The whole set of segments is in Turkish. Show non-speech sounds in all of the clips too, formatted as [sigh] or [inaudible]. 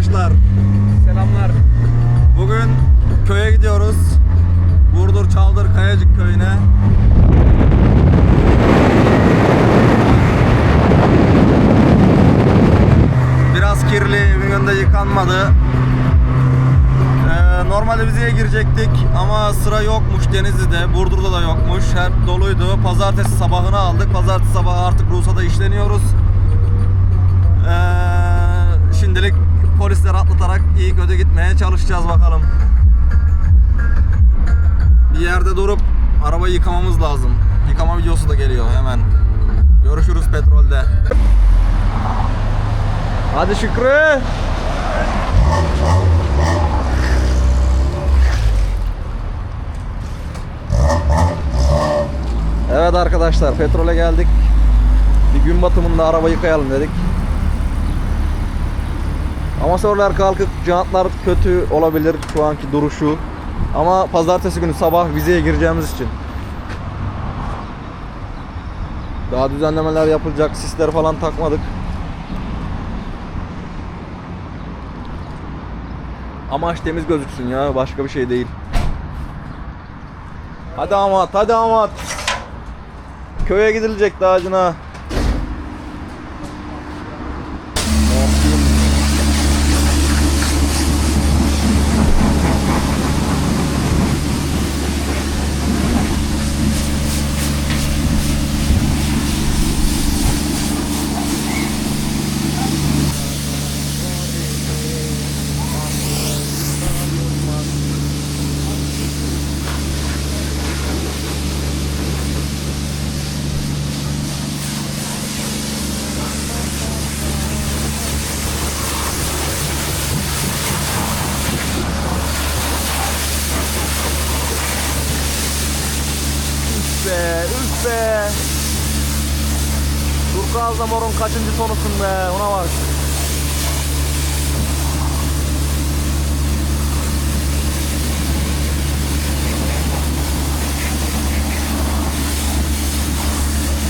arkadaşlar. Selamlar. Bugün köye gidiyoruz. Burdur Çaldır Kayacık köyüne. Biraz kirli, evin önünde yıkanmadı. Ee, normalde vizeye girecektik ama sıra yokmuş Denizli'de, Burdur'da da yokmuş. Hep doluydu. Pazartesi sabahını aldık. Pazartesi sabahı artık ruhsata işleniyoruz. Ee, şimdilik polisleri atlatarak iyi kötü gitmeye çalışacağız bakalım. Bir yerde durup arabayı yıkamamız lazım. Yıkama videosu da geliyor hemen. Görüşürüz petrolde. Hadi Şükrü. Evet arkadaşlar petrole geldik. Bir gün batımında araba yıkayalım dedik. Amasörler kalkıp jantlar kötü olabilir şu anki duruşu. Ama pazartesi günü sabah vizeye gireceğimiz için. Daha düzenlemeler yapılacak. Sisleri falan takmadık. Amaç temiz gözüksün ya. Başka bir şey değil. Hadi Amat, hadi Amat. Köye gidilecek dağcına. Üf be, üf be. Turkuaz Zamor'un kaçıncı tonusun be, ona bak.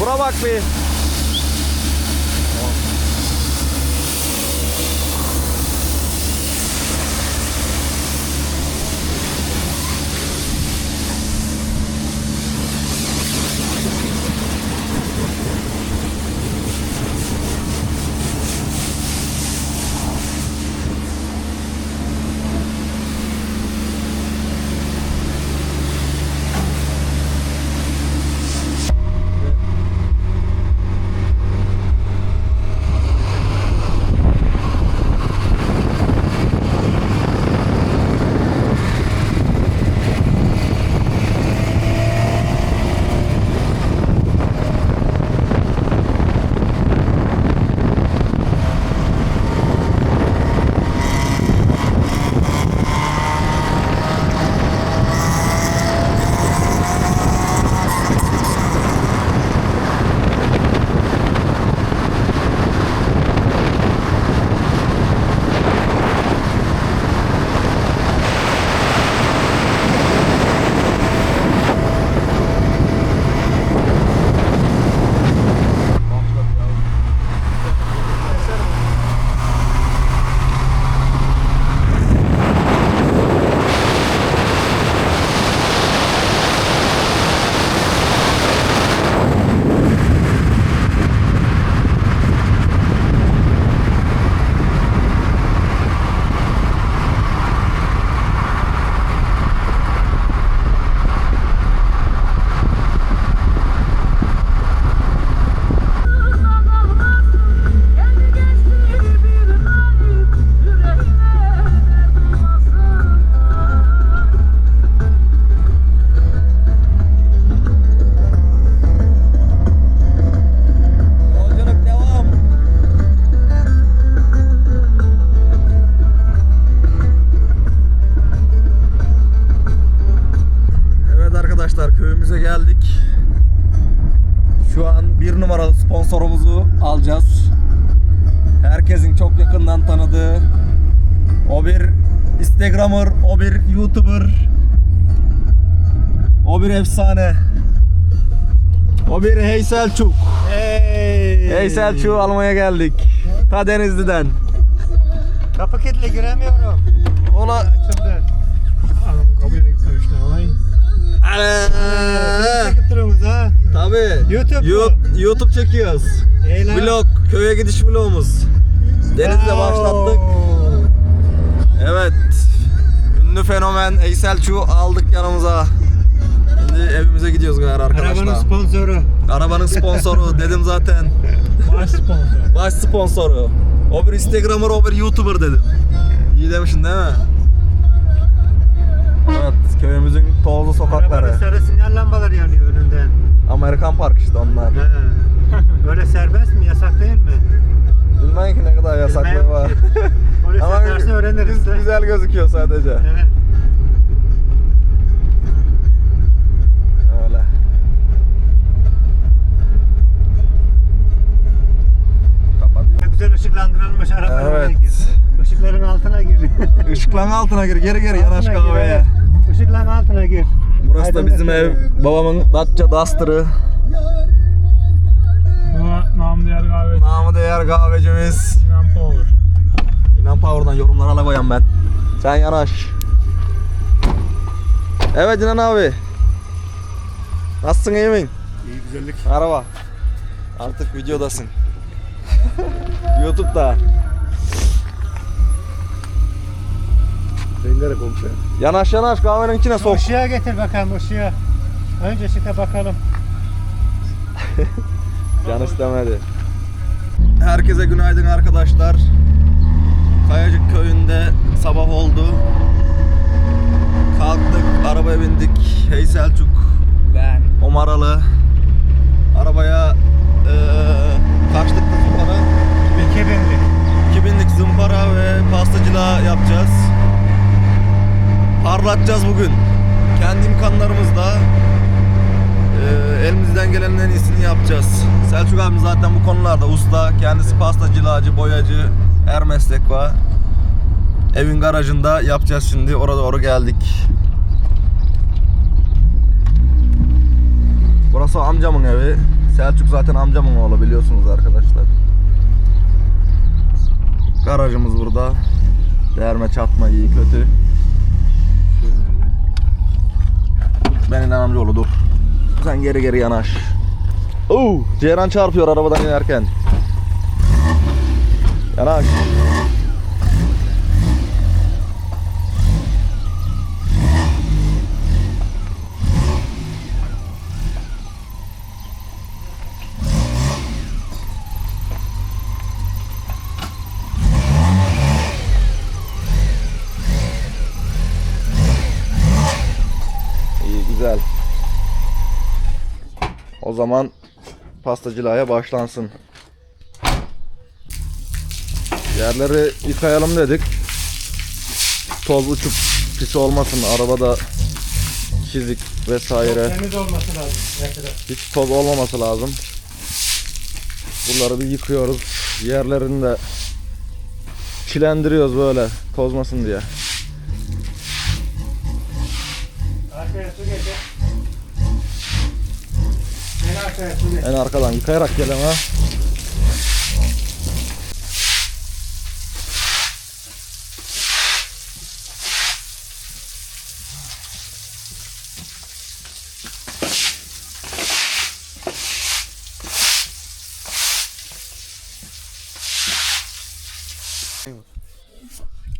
Bura bak bir. Efsane. O bir Hey Selçuk. Hey. Hey Selçuk'u almaya geldik. Ta Denizli'den. Kapı kilitli giremiyorum. Ola. Açıldı. Adam kapıya da gitmemiş ne olayım. Ee, çekip duruyorsunuz ha. Tabii. YouTube mu? YouTube çekiyoruz. Eğlen. Vlog, köye gidiş vlogumuz. Denizde başlattık. Evet. Ünlü fenomen Eyselçu aldık yanımıza. Şimdi evimize gidiyoruz galiba arkadaşlar. Arabanın sponsoru. Arabanın sponsoru dedim zaten. Baş sponsor. Baş sponsoru. O bir Instagramer, o bir YouTuber dedim. İyi demişsin değil mi? Evet, köyümüzün tozlu sokakları. Arabanın sarı sinyal lambaları yanıyor önünden. Amerikan Park işte onlar. He. Böyle serbest mi? Yasak değil mi? Bilmem ki ne kadar yasaklığı var. Polis Ama öğreniriz güzel gözüküyor sadece. Evet. Işıklandırılmış araba. Evet. gir. Işıkların altına gir. [laughs] Işıkların altına gir, geri geri yanaş kahveye. Işıkların altına gir. Burası da bizim ev. Babamın Dacia Duster'ı. Bu nam diğer kahve. Namı değer kahvecimiz. İnan Power. İnan Power'dan yorumlara ala koyan ben. Sen yanaş. Evet İnan abi. Nasılsın iyi misin? İyi güzellik. Araba. Artık videodasın. YouTube'da. Beyinlere komşu. Yanaş yanaş kahvenin içine sok. Işığa getir bakalım ışığa. Önce ışıkta bakalım. [laughs] Can istemedi. Herkese günaydın arkadaşlar. Kayacık köyünde sabah oldu. Kalktık, arabaya bindik. Hey Selçuk, Ben. Omaralı. Arabaya eee kaçtık da zımpara? 2000'lik. 2000'lik zımpara ve pastacılığa yapacağız. Parlatacağız bugün. Kendi imkanlarımızla eee, elimizden gelenin en iyisini yapacağız. Selçuk abim zaten bu konularda usta. Kendisi pastacılacı, boyacı, her meslek var. Evin garajında yapacağız şimdi. Orada doğru geldik. Burası amcamın evi. Selçuk zaten amcamın oğlu biliyorsunuz arkadaşlar. Garajımız burada. Derme çatma iyi kötü. Ben İlhan amcaoğlu dur. Sen geri geri yanaş. Oo, Ceyran çarpıyor arabadan inerken. Yanaş. İyi güzel. O zaman pastacılığa başlansın. Yerleri yıkayalım dedik. Toz uçup pis olmasın arabada çizik vesaire Temiz olması lazım. Hiç toz olmaması lazım. Bunları bir yıkıyoruz. Yerlerini de çilendiriyoruz böyle tozmasın diye. Arkaya su getir. En arkadan yıkayarak gel ama.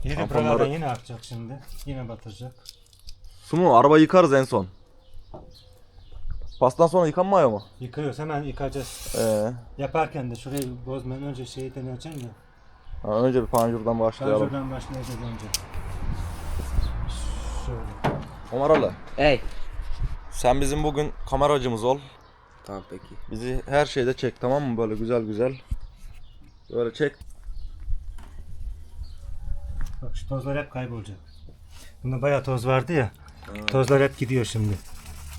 Yine buralardan yine akacak şimdi. Yine batacak. Su mu? Araba yıkarız en son. Pastan sonra yıkanmıyor mu? Yıkıyoruz hemen yıkayacağız. Ee, Yaparken de şurayı bozmadan önce şeyi deneyeceğim ya. ha, önce bir panjurdan başlayalım. Şuradan başlayacağız önce. Şöyle. Omaralı. Ey. Sen bizim bugün kameracımız ol. Tamam peki. Bizi her şeyde çek tamam mı? Böyle güzel güzel. Böyle çek. Bak şu tozlar hep kaybolacak. Bunda bayağı toz vardı ya. Tozlar hep gidiyor şimdi.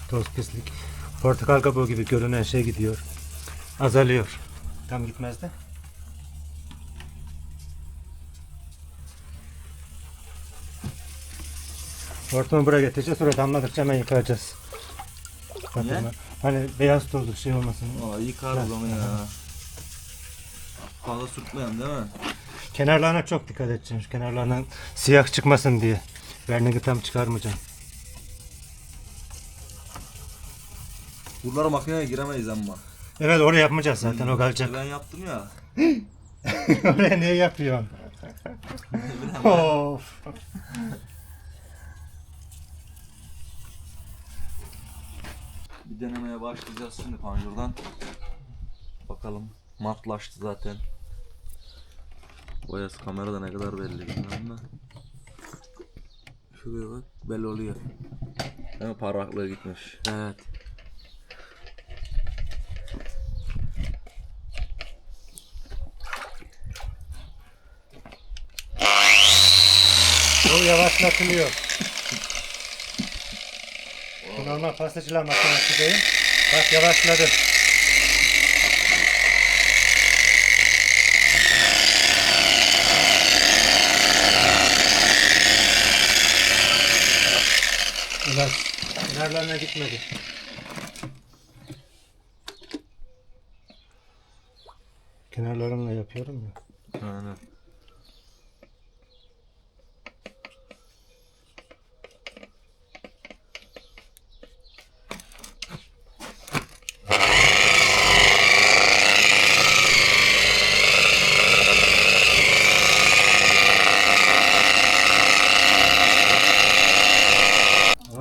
Toz pislik. Portakal kabuğu gibi görünen şey gidiyor. Azalıyor. Tam gitmez de. Hortumu buraya getireceğiz. Sonra damladıkça hemen yıkayacağız. Bakın, Hani beyaz tozluk şey olmasın. Aa yıkarız onu ya. Fazla sürtmeyen değil mi? Kenarlarına çok dikkat edeceksin. Şu kenarlarından siyah çıkmasın diye. Verniği tam çıkarmayacaksın. Buralara makineye giremeyiz ama. Evet oraya yapmayacağız zaten o kalacak. Ben yaptım ya. [laughs] oraya niye yapıyorsun? [laughs] of. Bir denemeye başlayacağız şimdi panjurdan. Bakalım. Matlaştı zaten. Boyası kamerada ne kadar belli bilmiyorum da. Şuraya bak belli oluyor. Mi? Parmaklığı gitmiş. Evet. Bu yavaşlatılıyor. Bu normal pastacılar makinesi değil. Bak yavaşladı. Biraz kenarlarına gitmedi. Kenarlarımla yapıyorum ya. Aynen.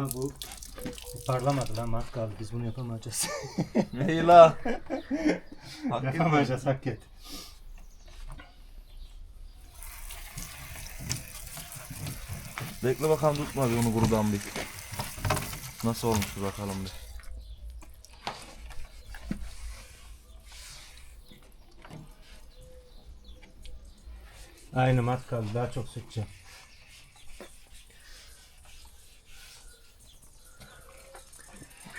Ama bu, bu parlamadı lan mat kaldı. Biz bunu yapamayacağız. [laughs] Neyi la? Hak ettin. yapamayacağız hak et. Bekle bakalım tutma bir onu kurudan bir. Nasıl olmuş bir bakalım bir. Aynı mat kaldı. Daha çok sıkacağım.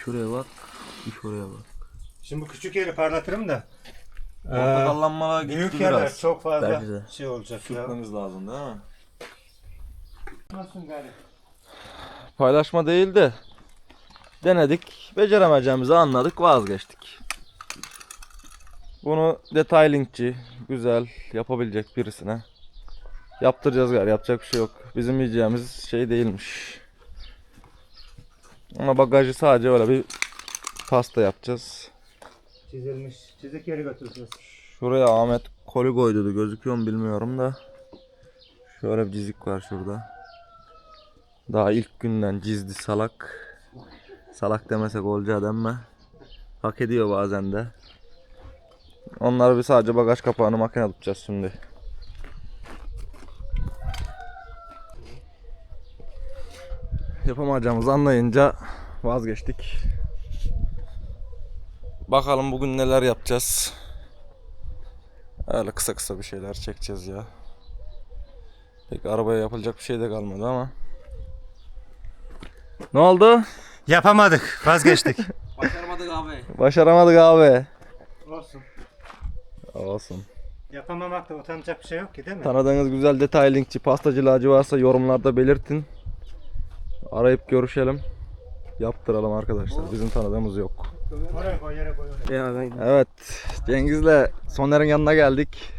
Şuraya bak, bir şuraya bak. Şimdi bu küçük yeri parlatırım da. Portakallanmalar gitti Büyük yerler biraz. çok fazla Belki de. şey olacak ya. Lazım değil mi? Nasılsın gari? Paylaşma değil de denedik. Beceremeyeceğimizi anladık, vazgeçtik. Bunu detaylingçi, güzel yapabilecek birisine yaptıracağız galiba. Yapacak bir şey yok. Bizim yiyeceğimiz şey değilmiş. Ama bagajı sadece öyle bir pasta yapacağız. Çizilmiş. Çizik yeri götüreceğiz. Şuraya Ahmet koli koydu gözüküyor mu bilmiyorum da. Şöyle bir cizik var şurada. Daha ilk günden cizdi salak. Salak demesek olacağı demme. Hak ediyor bazen de. Onları bir sadece bagaj kapağını makine tutacağız şimdi. Yapamayacağımızı anlayınca vazgeçtik. Bakalım bugün neler yapacağız. Öyle kısa kısa bir şeyler çekeceğiz ya. Pek arabaya yapılacak bir şey de kalmadı ama. Ne oldu? Yapamadık. Vazgeçtik. [laughs] Başaramadık abi. Başaramadık abi. Olsun. Olsun. Yapamamakta utanacak bir şey yok ki değil mi? Tanıdığınız güzel detaylingçi, pastacı varsa yorumlarda belirtin. Arayıp görüşelim. Yaptıralım arkadaşlar. Bizim tanıdığımız yok. Evet, Cengiz'le Soner'in yanına geldik.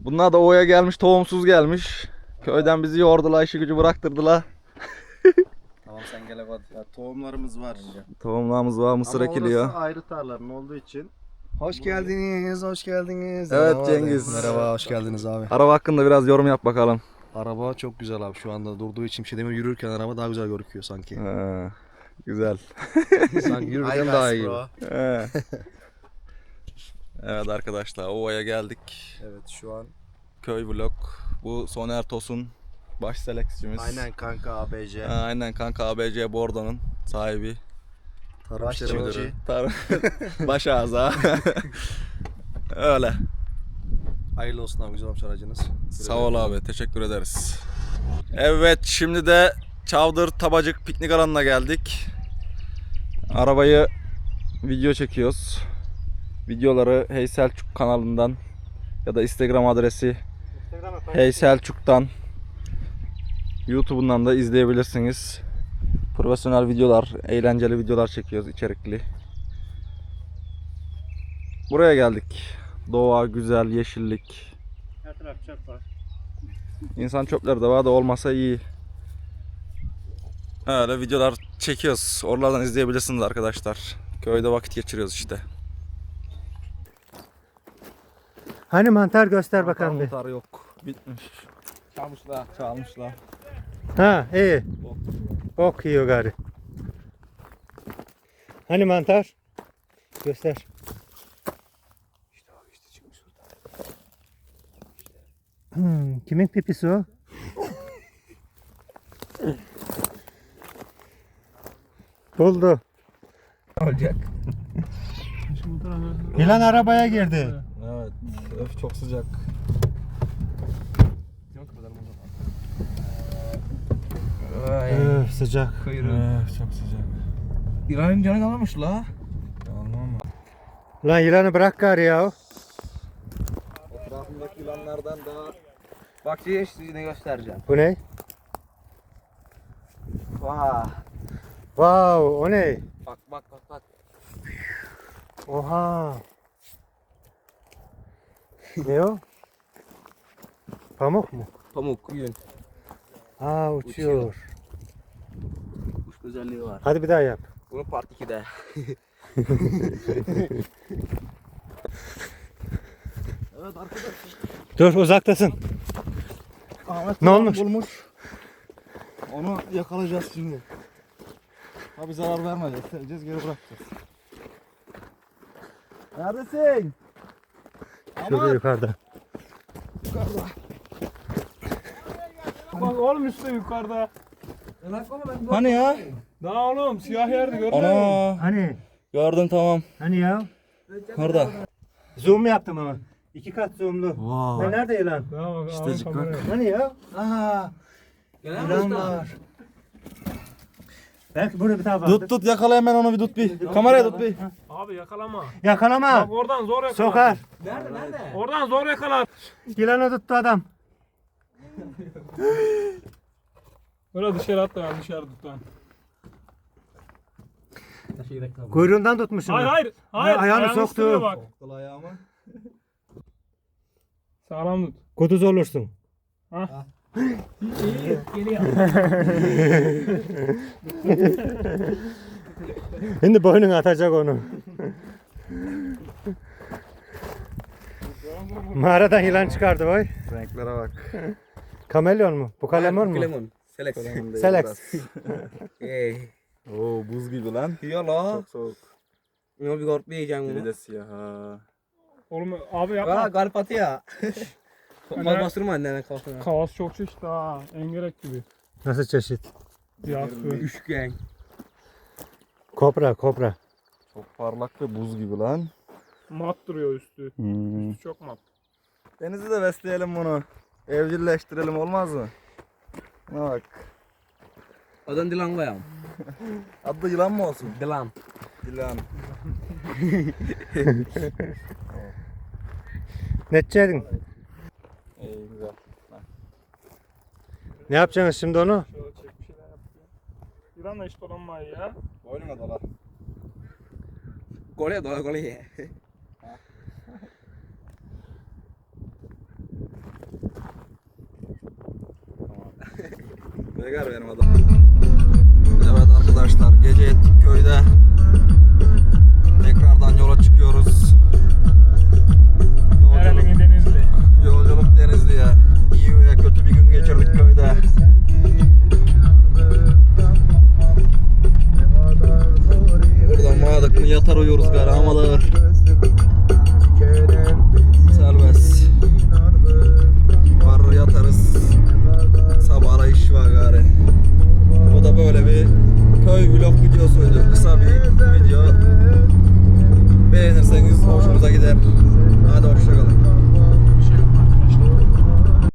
Bunlar da O'ya gelmiş, tohumsuz gelmiş. Köyden bizi yordular, işi gücü bıraktırdılar. Tamam sen gele bak. Ya, tohumlarımız var. Tohumlarımız var, mısır Ama ekiliyor. orası ayrı tarlanın olduğu için. Hoş geldiniz, hoş geldiniz. Evet, Merhaba Cengiz. abi. Merhaba, hoş geldiniz abi. Araba hakkında biraz yorum yap bakalım. Araba çok güzel abi şu anda durduğu için bir şey demiyorum. Yürürken araba daha güzel gözüküyor sanki. Ha, güzel. [laughs] sanki yürürken daha iyi. Evet arkadaşlar, Ova'ya geldik. Evet şu an Köy vlog. Bu Soner Tosun baş seleksçimiz. aynen kanka ABC. Ha, aynen kanka ABC Bordo'nun sahibi. Tarım Şey işleri Başçı. müdürü. Tar- Baş ağza. [laughs] Öyle. Hayırlı olsun abi güzel olmuş aracınız. Sağ ol abi. Teşekkür ederiz. Evet şimdi de Çavdır Tabacık piknik alanına geldik. Arabayı video çekiyoruz. Videoları Hey Selçuk kanalından ya da Instagram adresi. Hey Selçuk'tan YouTube'undan da izleyebilirsiniz. Profesyonel videolar, eğlenceli videolar çekiyoruz içerikli. Buraya geldik. Doğa, güzel, yeşillik. taraf çöp var. İnsan çöpleri de var da olmasa iyi. Öyle videolar çekiyoruz. Oralardan izleyebilirsiniz arkadaşlar. Köyde vakit geçiriyoruz işte. Hani mantar göster bakalım bir. Mantar yok. Bitmiş. Çalmışlar. Çalmışlar. Ha iyi. Ok yiyor gari. Hani mantar? Göster. Hmm, kimin pipisi o? Buldu. Olacak. Yılan arabaya girdi. Evet. Öf çok sıcak. Öf, sıcak. Kıyırık. Öf çok sıcak. İran'ın canı kalmamış la. Anlamam. Lan yılanı bırak gari ya. Etrafındaki yılanlardan daha Bak size göstereceğim. Bu ne? Vah. Wow, o ne? Bak bak bak bak. Oha. ne o? Pamuk mu? Pamuk. Yün. Aa uçuyor. Kuş özelliği var. Hadi bir daha yap. Bunu part 2'de. [laughs] evet arkadaşlar. Dur uzaktasın. Ahmet Ne olmuş? bulmuş. Onu yakalayacağız şimdi. Abi zarar vermeyeceğiz. Seveceğiz geri bırakacağız. Neredesin? Şurada yukarıda. Bak oğlum üstte yukarıda. Hani ya? Daha oğlum siyah yerde musun? Ana. Hani? Gördüm tamam. Hani ya? Orada. Zoom yaptım ama. İki kat zoomlu. Wow. Lan nerede yılan? Daha bak İşte ağzın cıkak. kameraya. Hani ya? Aha. Yılan var. Belki burada bir tane var. Tut tut yakala hemen onu bir tut bir. Kameraya tut bir. Abi yakalama. Yakalama. Bak oradan zor yakalar. Sokar. Oradan zor yakalar. Yılanı tuttu adam. Böyle dışarı at da ya, dışarı tut lan. Kuyruğundan tutmuşum. Hayır hayır. Hayır. ayağını ayağının soktu. Bak. Kıl ayağımı. Sağlam tut. Kuduz olursun. [laughs] [laughs] Şimdi boynun atacak onu. [laughs] Mağaradan yılan çıkardı boy. Renklere bak. Kamelyon mu? Bu kalemon mu? Lemon. Selex. Selex. Ey. Oo buz gibi lan. Ya la. Çok soğuk. Bunu bir korkmayacağım Biri bunu. de siyah ha. Oğlum abi Aa yapma. garip atı ya. [laughs] Hani- Bas bastırma annenin kafasına. Kavas çok çeşitli ha. Engerek gibi. Nasıl çeşit? Yakı. Üçgen. Kobra, kobra. Çok parlak ve buz gibi lan. Mat duruyor üstü. Hmm. Üstü çok mat. Denizi de besleyelim bunu. Evcilleştirelim olmaz mı? Ne bak. Adın Dilan koyalım. [laughs] Adı yılan mı olsun? Dilan. Yılan. [laughs] Ne edeceksin? İyi güzel. Ne yapacaksınız şimdi onu? Şöyle çek bir şeyler yapıyor. İran da hiç dolanmayı ya. Boynuna dolar. Gole dola gole. Begar [laughs] benim adam. Evet arkadaşlar gece ettik köyde.